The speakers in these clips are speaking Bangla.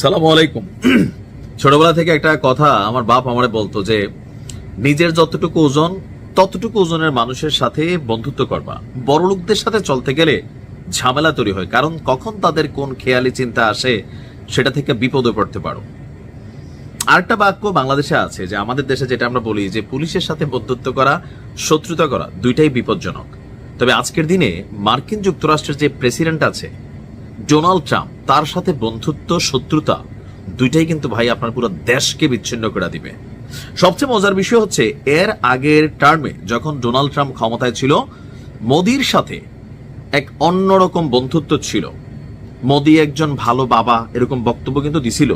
সালাম আলাইকুম। ছোটবেলা থেকে একটা কথা আমার বাপ আমারে বলতো যে, নিজের যতটুকু ওজন, ততটুকু ওজনের মানুষের সাথে বন্ধুত্ব করবা। বড় লোকদের সাথে চলতে গেলে ঝামেলা তৈরি হয়, কারণ কখন তাদের কোন খেয়ালি চিন্তা আসে সেটা থেকে বিপদে পড়তে পারো। আরেকটা বাক্য বাংলাদেশে আছে যে, আমাদের দেশে যেটা আমরা বলি যে, পুলিশের সাথে বন্ধুত্ব করা, শত্রুতা করা দুইটাই বিপজ্জনক। তবে আজকের দিনে মার্কিন যুক্তরাষ্ট্রের যে প্রেসিডেন্ট আছে, ডোনাল্ড ট্রাম্প তার সাথে বন্ধুত্ব, শত্রুতা, দুইটাই কিন্তু ভাই আপনার পুরো দেশকে বিচ্ছিন্ন করে দিবে। সবচেয়ে মজার বিষয় হচ্ছে, এর আগের টার্মে যখন ডোনাল্ড ট্রাম্প ক্ষমতায় ছিল, মোদির সাথে এক অন্যরকম বন্ধুত্ব ছিল। মোদি একজন ভালো বাবা, এরকম বক্তব্য কিন্তু দিছিল।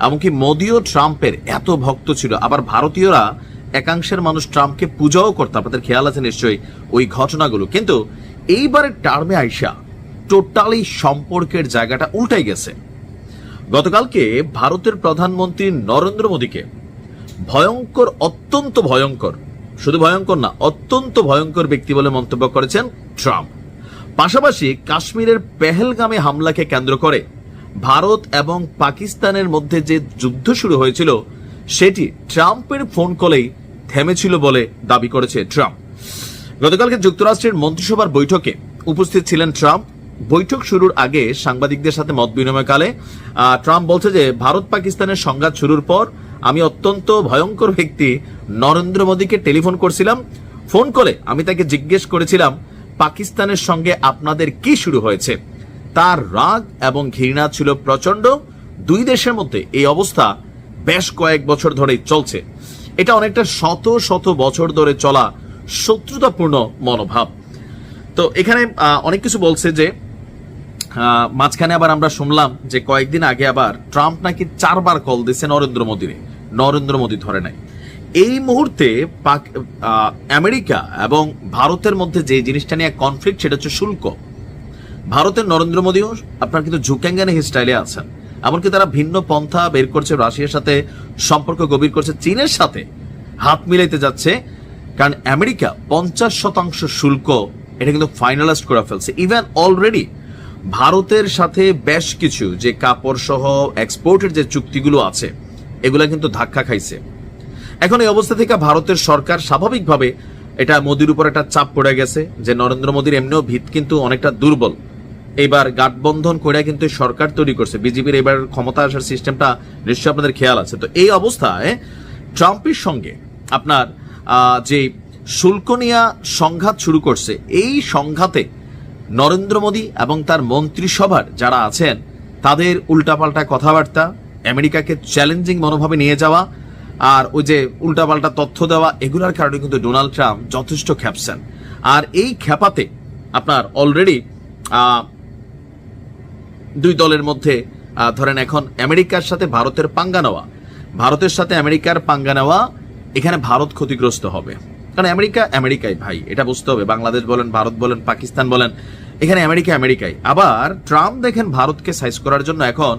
এমনকি মোদিও ট্রাম্পের এত ভক্ত ছিল। আবার ভারতীয়রা একাংশের মানুষ ট্রাম্পকে পূজাও করতো। আপনাদের খেয়াল আছে নিশ্চয়ই ওই ঘটনাগুলো। কিন্তু এইবারের টার্মে আইসা টোটালি সম্পর্কের জায়গাটা উল্টাই গেছে। গতকালকে ভারতের প্রধানমন্ত্রী নরেন্দ্র মোদীকে ভয়ঙ্কর, অত্যন্ত ভয়ঙ্কর, শুধু ভয়ঙ্কর না, অত্যন্ত ভয়ঙ্কর ব্যক্তি বলে মন্তব্য করেছেন ট্রাম্প। পাশাপাশি কাশ্মীরের পেহেলগামে হামলাকে কেন্দ্র করে ভারত এবং পাকিস্তানের মধ্যে যে যুদ্ধ শুরু হয়েছিল, সেটি ট্রাম্পের ফোন কলেই থেমেছিল বলে দাবি করেছে ট্রাম্প। গতকালকে যুক্তরাষ্ট্রের মন্ত্রিসভার বৈঠকে উপস্থিত ছিলেন ট্রাম্প। বৈঠক শুরুর আগে সাংবাদিকদের সাথে মত বিনিময়কালে ট্রাম্প বলছে যে, ভারত পাকিস্তানের সংঘাত শুরুর পর আমি অত্যন্ত ভয়ঙ্কর ব্যক্তি নরেন্দ্র মোদীকে টেলিফোন করছিলাম, ফোন করে আমি তাকে জিজ্ঞেস করেছিলাম, পাকিস্তানের সঙ্গে আপনাদের কি শুরু হয়েছে? তার রাগ এবং ঘৃণা ছিল প্রচণ্ড দুই দেশের মধ্যে এই অবস্থা বেশ কয়েক বছর ধরেই চলছে। এটা অনেকটা শত শত বছর ধরে চলা শত্রুতাপূর্ণ মনোভাব। তো এখানে অনেক কিছু বলছে যে মাঝখানে আবার আমরা শুনলাম যে কয়েকদিন আগে আবার ট্রাম্প নাকি চারবার কল দিছে নরেন্দ্র মোদীরে। নরেন্দ্র মোদী ধরে নাই। এই মুহূর্তে পাক আমেরিকা এবং ভারতের মধ্যে যে জিনিসটা নিয়ে কনফ্লিক্ট সেটা হচ্ছে শুল্ক। ভারতের নরেন্দ্র মোদীও আপনার কিন্তু ঝুঁকেঙ্গানি স্টাইলে আছেন। এমনকি তারা ভিন্ন পন্থা বের করছে, রাশিয়ার সাথে সম্পর্ক গভীর করছে, চীনের সাথে হাত মিলাইতে যাচ্ছে। কারণ আমেরিকা পঞ্চাশ শতাংশ শুল্ক, এটা কিন্তু ফাইনালাইজ করে ফেলছে। ইভেন অলরেডি ভারতের সাথে বেশ কিছু যে কাপড় সহ এক্সপোর্টের যে চুক্তিগুলো আছে, এগুলা কিন্তু ধাক্কা খাইছে। এখন এই অবস্থা থেকে ভারতের সরকার স্বাভাবিকভাবে এটা মোদির উপর একটা চাপ পড়ে গেছে যে নরেন্দ্র মোদীর এমনিও ভিত কিন্তু অনেকটা দুর্বল। এবার গাঠবন্ধন করে কিন্তু সরকার তৈরি করছে। বিজেপির এবার ক্ষমতা আসার সিস্টেমটা নিশ্চয়ই আপনাদের খেয়াল আছে। তো এই অবস্থায় ট্রাম্পের সঙ্গে আপনার যে শুল্ক নিয়া সংঘাত শুরু করছে, এই সংঘাতে নরেন্দ্র মোদী এবং তার মন্ত্রিসভার যারা আছেন, তাদের উল্টাপাল্টা কথাবার্তা, আমেরিকাকে চ্যালেঞ্জিং মনোভাবে নিয়ে যাওয়া, আর ওই যে উল্টাপাল্টা তথ্য দেওয়া, এগুলোর কারণে কিন্তু ডোনাল্ড ট্রাম্প যথেষ্ট খ্যাপছেন আর এই খ্যাপাতে আপনার অলরেডি দুই দলের মধ্যে ধরেন এখন আমেরিকার সাথে ভারতের পাঙ্গা নেওয়া। ভারতের সাথে আমেরিকার পাঙ্গা নেওয়া, এখানে ভারত ক্ষতিগ্রস্ত হবে। কারণ আমেরিকা, আমেরিকাই ভাই, এটা বুঝতে হবে। বাংলাদেশ বলেন, ভারত বলেন, পাকিস্তান বলেন, এখানে আমেরিকা, আমেরিকাই। আবার ট্রাম্প দেখেন ভারতকে সাইজ করার জন্য এখন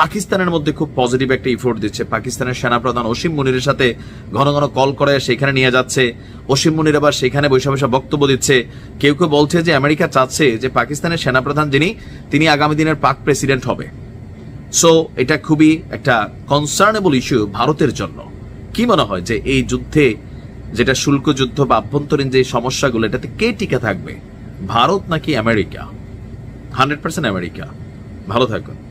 পাকিস্তানের মধ্যে খুব পজিটিভ একটা ইফোর্ট দিচ্ছে। পাকিস্তানের সেনাপ্রধান অসীম মুনিরের সাথে ঘন ঘন কল করে সেখানে নিয়ে যাচ্ছে। অসীম মুনির আবার সেখানে বসে বসে বক্তব্য দিচ্ছে। কেউ কেউ বলছে যে আমেরিকা চাচ্ছে যে পাকিস্তানের সেনাপ্রধান যিনি, তিনি আগামী দিনের পাক প্রেসিডেন্ট হবে। সো এটা খুবই একটা কনসার্নেবল ইস্যু ভারতের জন্য। কি মনে হয় যে এই যুদ্ধে যেটা শুল্ক যুদ্ধ বা আভ্যন্তরীণ যে সমস্যাগুলো, এটাতে কে টিকে থাকবে? ভারত নাকি আমেরিকা? Hundred percent America. ভালো থাকুন।